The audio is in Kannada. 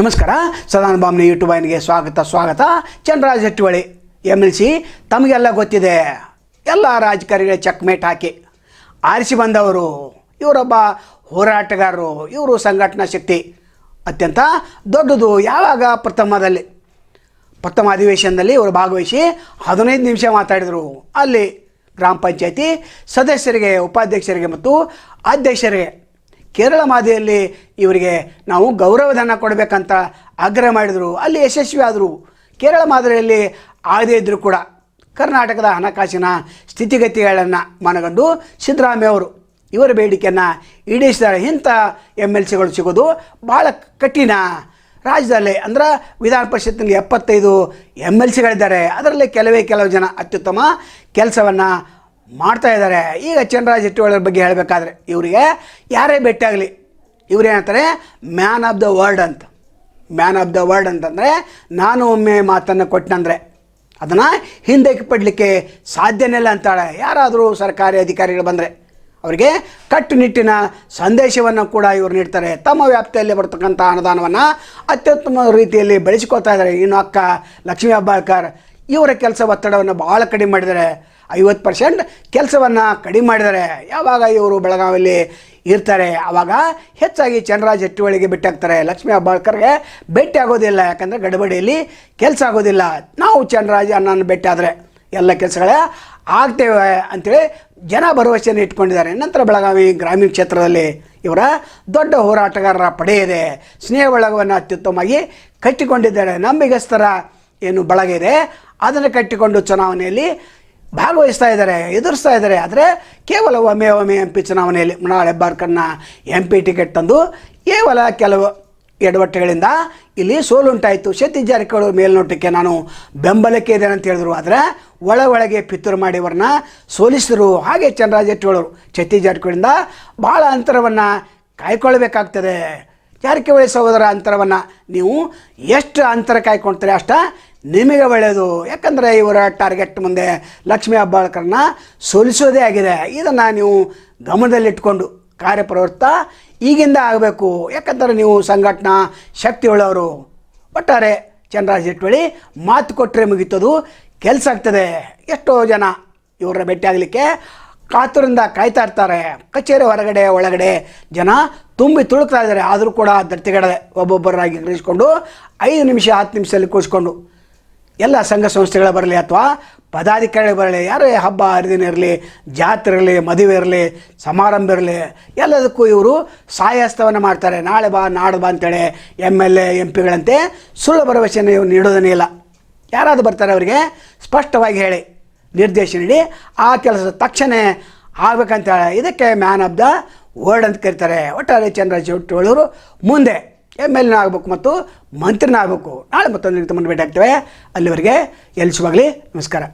ನಮಸ್ಕಾರ. ಸದಾನ ಬಾಮ್ನಿ ಯೂಟ್ಯೂಬ್ ಆಯ್ನಿಗೆ ಸ್ವಾಗತ ಸ್ವಾಗತ. ಚಂದ್ರರಾಜ್ ಹೆಟ್ಟುವಳಿ ಎಂ ಎಲ್ ಸಿ ತಮಗೆಲ್ಲ ಗೊತ್ತಿದೆ, ಎಲ್ಲ ರಾಜಕಾರಣಿಗಳ ಚೆಕ್ಮೇಟ್ ಹಾಕಿ ಆರಿಸಿ ಬಂದವರು ಇವರೊಬ್ಬ ಹೋರಾಟಗಾರರು, ಇವರು ಸಂಘಟನಾ ಶಕ್ತಿ. ಅತ್ಯಂತ ದೊಡ್ಡದು ಯಾವಾಗ ಪ್ರಥಮದಲ್ಲಿ? ಪ್ರಥಮ ಅಧಿವೇಶನದಲ್ಲಿ ಇವರು ಭಾಗವಹಿಸಿ ಹದಿನೈದು ನಿಮಿಷ ಮಾತಾಡಿದರು. ಅಲ್ಲಿ ಗ್ರಾಮ ಪಂಚಾಯತಿ ಸದಸ್ಯರಿಗೆ, ಉಪಾಧ್ಯಕ್ಷರಿಗೆ ಮತ್ತು ಅಧ್ಯಕ್ಷರಿಗೆ ಕೇರಳ ಮಾದರಿಯಲ್ಲಿ ಇವರಿಗೆ ನಾವು ಗೌರವಧನ ಕೊಡಬೇಕಂತ ಆಗ್ರಹ ಮಾಡಿದರು. ಅಲ್ಲಿ ಯಶಸ್ವಿ ಆದರು. ಕೇರಳ ಮಾದರಿಯಲ್ಲಿ ಆಗದೇ ಇದ್ದರೂ ಕೂಡ ಕರ್ನಾಟಕದ ಹಣಕಾಸಿನ ಸ್ಥಿತಿಗತಿಗಳನ್ನು ಮನಗಂಡು ಸಿದ್ದರಾಮಯ್ಯ ಅವರು ಇವರ ಬೇಡಿಕೆಯನ್ನು ಈಡೇರಿಸಿದ್ದಾರೆ. ಇಂಥ ಎಂ ಎಲ್ ಸಿಗಳು ಸಿಗೋದು ಭಾಳ ಕಠಿಣ. ರಾಜ್ಯದಲ್ಲಿ ಅಂದ್ರೆ ವಿಧಾನ ಪರಿಷತ್ತಿನಲ್ಲಿ ಎಪ್ಪತ್ತೈದು ಎಂ ಎಲ್ ಸಿಗಳಿದ್ದಾರೆ ಅದರಲ್ಲಿ ಕೆಲವೇ ಕೆಲವು ಜನ ಅತ್ಯುತ್ತಮ ಕೆಲಸವನ್ನು ಮಾಡ್ತಾ ಇದ್ದಾರೆ. ಈಗ ಚಂದ್ರರಾಜ್ ಹೆಟ್ಟಿಯವರ ಬಗ್ಗೆ ಹೇಳಬೇಕಾದ್ರೆ ಇವರಿಗೆ ಯಾರೇ ಭೇಟಿಯಾಗಲಿ ಇವ್ರೇನಂತಾರೆ ಮ್ಯಾನ್ ಆಫ್ ದ ವರ್ಲ್ಡ್ ಅಂತ. ಮ್ಯಾನ್ ಆಫ್ ದ ವರ್ಲ್ಡ್ ಅಂತಂದರೆ, ನಾನು ಒಮ್ಮೆ ಮಾತನ್ನು ಕೊಟ್ಟನಂದರೆ, ಅದನ್ನು ಹಿಂದಕ್ಕೆ ಪಡಲಿಕ್ಕೆ ಸಾಧ್ಯನೇ ಇಲ್ಲ ಅಂತಾಳೆ. ಯಾರಾದರೂ ಸರ್ಕಾರಿ ಅಧಿಕಾರಿಗಳು ಬಂದರೆ, ಅವರಿಗೆ ಕಟ್ಟುನಿಟ್ಟಿನ ಸಂದೇಶವನ್ನು ಕೂಡ ಇವರು ನೀಡ್ತಾರೆ. ತಮ್ಮ ವ್ಯಾಪ್ತಿಯಲ್ಲಿ ಬರ್ತಕ್ಕಂಥ ಅನುದಾನವನ್ನು ಅತ್ಯುತ್ತಮ ರೀತಿಯಲ್ಲಿ ಬೆಳೆಸಿಕೊಳ್ತಾ ಇದ್ದಾರೆ. ಇನ್ನು ಅಕ್ಕ ಲಕ್ಷ್ಮೀ ಹೆಬ್ಬಾಳ್ಕರ್, ಇವರ ಕೆಲಸ ಒತ್ತಡವನ್ನು ಭಾಳ ಕಡಿಮೆ ಮಾಡಿದ್ದಾರೆ. ಐವತ್ತು ಪರ್ಸೆಂಟ್ ಕೆಲಸವನ್ನು ಕಡಿಮೆ ಮಾಡಿದ್ದಾರೆ ಯಾವಾಗ ಇವರು ಬೆಳಗಾವಿಯಲ್ಲಿ ಇರ್ತಾರೆ? ಆವಾಗ ಹೆಚ್ಚಾಗಿ ಚಂದ್ರರಾಜ್ ಹೆಟ್ಟಿವಳಿಗೆ ಭೇಟಿಯಾಗ್ತಾರೆ ಲಕ್ಷ್ಮೀ ಹೆಬ್ಬಾಳ್ಕರ್ಗೆ ಭೇಟಿ ಆಗೋದಿಲ್ಲ. ಯಾಕಂದರೆ ಗಡಬಡಿಯಲ್ಲಿ ಕೆಲಸ ಆಗೋದಿಲ್ಲ. ನಾವು ಚಂದ್ರರಾಜ್ ಅಣ್ಣನ ಭೇಟಿ ಆದರೆ ಎಲ್ಲ ಕೆಲಸಗಳೇ ಆಗ್ತೇವೆ ಅಂಥೇಳಿ ಜನ ಭರವಸೆಯನ್ನು ಇಟ್ಕೊಂಡಿದ್ದಾರೆ. ನಂತರ ಬೆಳಗಾವಿ ಗ್ರಾಮೀಣ ಕ್ಷೇತ್ರದಲ್ಲಿ ಇವರ ದೊಡ್ಡ ಹೋರಾಟಗಾರರ ಪಡೆ ಇದೆ. ಸ್ನೇಹ ಬಳಗವನ್ನು ಅತ್ಯುತ್ತಮವಾಗಿ ಕಟ್ಟಿಕೊಂಡಿದ್ದಾರೆ. ನಂಬಿಗಸ್ತರ ಏನು ಬಳಗ ಇದೆ, ಅದನ್ನು ಕಟ್ಟಿಕೊಂಡು ಚುನಾವಣೆಯಲ್ಲಿ ಭಾಗವಹಿಸ್ತಾ ಇದ್ದಾರೆ, ಎದುರಿಸ್ತಾ ಇದ್ದಾರೆ. ಆದರೆ ಕೇವಲ ಒಮ್ಮೆ ಒಮ್ಮೆ ಎಂ ಪಿ ಚುನಾವಣೆಯಲ್ಲಿ ಮೃಣಾಲ್ ಹೆಬ್ಬಾರ್ಕರ್ನ ಎಂ ಪಿ ಟಿಕೆಟ್ ತಂದು ಕೇವಲ ಕೆಲವು ಎಡವಟ್ಟೆಗಳಿಂದ ಇಲ್ಲಿ ಸೋಲುಂಟಾಯಿತು. ಸತೀಶ್ ಜಾರಕಿಹೊಳಿ ಮೇಲ್ನೋಟಕ್ಕೆ ನಾನು ಬೆಂಬಲಕ್ಕೆ ಇದ್ದೇನೆ ಅಂತ ಹೇಳಿದ್ರು. ಆದರೆ ಒಳ ಒಳಗೆ ಪಿತ್ತೂರು ಮಾಡಿ ಅವ್ರನ್ನ ಸೋಲಿಸಿದರು. ಹಾಗೆ ಚಂದ್ರರಾಜ್ ಹೆಟ್ಟಿಹೊಳರು ಸತೀಶ್ ಭಾಳ ಅಂತರವನ್ನು ಕಾಯ್ಕೊಳ್ಬೇಕಾಗ್ತದೆ. ಜಾರಕಿಹೊಳಿ ಸಹೋದರ ಅಂತರವನ್ನು ನೀವು ಎಷ್ಟು ಅಂತರ ಕಾಯ್ಕೊಳ್ತೀರಿ ಅಷ್ಟ ನಿಮಗೆ ಒಳ್ಳೆಯದು. ಯಾಕಂದರೆ ಇವರ ಟಾರ್ಗೆಟ್ ಮುಂದೆ ಲಕ್ಷ್ಮೀ ಹೆಬ್ಬಾಳ್ಕರ್ನ ಸೋಲಿಸೋದೇ ಆಗಿದೆ. ಇದನ್ನು ನೀವು ಗಮನದಲ್ಲಿಟ್ಕೊಂಡು ಕಾರ್ಯಪ್ರವೃತ್ತ ಈಗಿಂದ ಆಗಬೇಕು. ಯಾಕಂದರೆ ನೀವು ಸಂಘಟನಾ ಶಕ್ತಿ ಉಳ್ಳವರು ಒಟ್ಟಾರೆ ಚಂದ್ರರಾಜ್ ಹೆಟ್ವಳಿ ಮಾತು ಕೊಟ್ಟರೆ ಮುಗೀತದು. ಕೆಲಸ ಆಗ್ತದೆ. ಎಷ್ಟೋ ಜನ ಇವರ ಭೇಟಿಯಾಗಲಿಕ್ಕೆ ಕಾತುರಿಂದ ಕಾಯ್ತಾ ಇರ್ತಾರೆ. ಕಚೇರಿ ಹೊರಗಡೆ, ಒಳಗಡೆ ಜನ ತುಂಬಿ ತುಳುಕ್ತಾ ಇದ್ದಾರೆ. ಆದರೂ ಕೂಡ ದರ್ತಿಗಡೆ ಒಬ್ಬೊಬ್ಬರಾಗಿ ಗ್ರಹಿಸ್ಕೊಂಡು ಐದು ನಿಮಿಷ, ಹತ್ತು ನಿಮಿಷದಲ್ಲಿ ಕೂರಿಸ್ಕೊಂಡು ಎಲ್ಲ ಸಂಘ ಸಂಸ್ಥೆಗಳ ಬರಲಿ ಅಥವಾ ಪದಾಧಿಕಾರಿಗಳು ಬರಲಿ, ಯಾರೇ ಹಬ್ಬ, ಹರಿದಿನ ಇರಲಿ, ಜಾತ್ರೆ ಇರಲಿ, ಮದುವೆ ಇರಲಿ, ಸಮಾರಂಭ ಇರಲಿ, ಎಲ್ಲದಕ್ಕೂ ಇವರು ಸಹಾಯಸ್ತವನ್ನು ಮಾಡ್ತಾರೆ. ನಾಳೆ ಬಾ, ನಾಡು ಬಾ ಅಂತೇಳಿ ಎಂ ಎಲ್ ಎ, ಎಂ ಪಿಗಳಂತೆ ಸುಳ್ಳು ಭರವಸೆಯನ್ನು ಇವ್ರು ನೀಡೋದನ್ನೇ ಇಲ್ಲ. ಯಾರಾದರೂ ಬರ್ತಾರೆ ಅವರಿಗೆ ಸ್ಪಷ್ಟವಾಗಿ ಹೇಳಿ, ನಿರ್ದೇಶನ ನೀಡಿ, ಆ ಕೆಲಸ ತಕ್ಷಣ ಆಗ್ಬೇಕಂತ ಇದಕ್ಕೆ ಮ್ಯಾನ್ ಆಫ್ ದ ವರ್ಲ್ಡ್ ಅಂತ ಕರೀತಾರೆ. ಒಟ್ಟಾರೆ ಅವರು ಮುಂದೆ. ಎಂ ಎಲ್ ಆಗಬೇಕು ಮತ್ತು ಮಂತ್ರಿನ ಆಗಬೇಕು. ನಾಳೆ ಮತ್ತೊಂದು ಭೇಟಿ ಆಗ್ತೇವೆ ಅಲ್ಲಿವರೆಗೆ ಎಲ್ಸುವಾಗಲಿ ನಮಸ್ಕಾರ.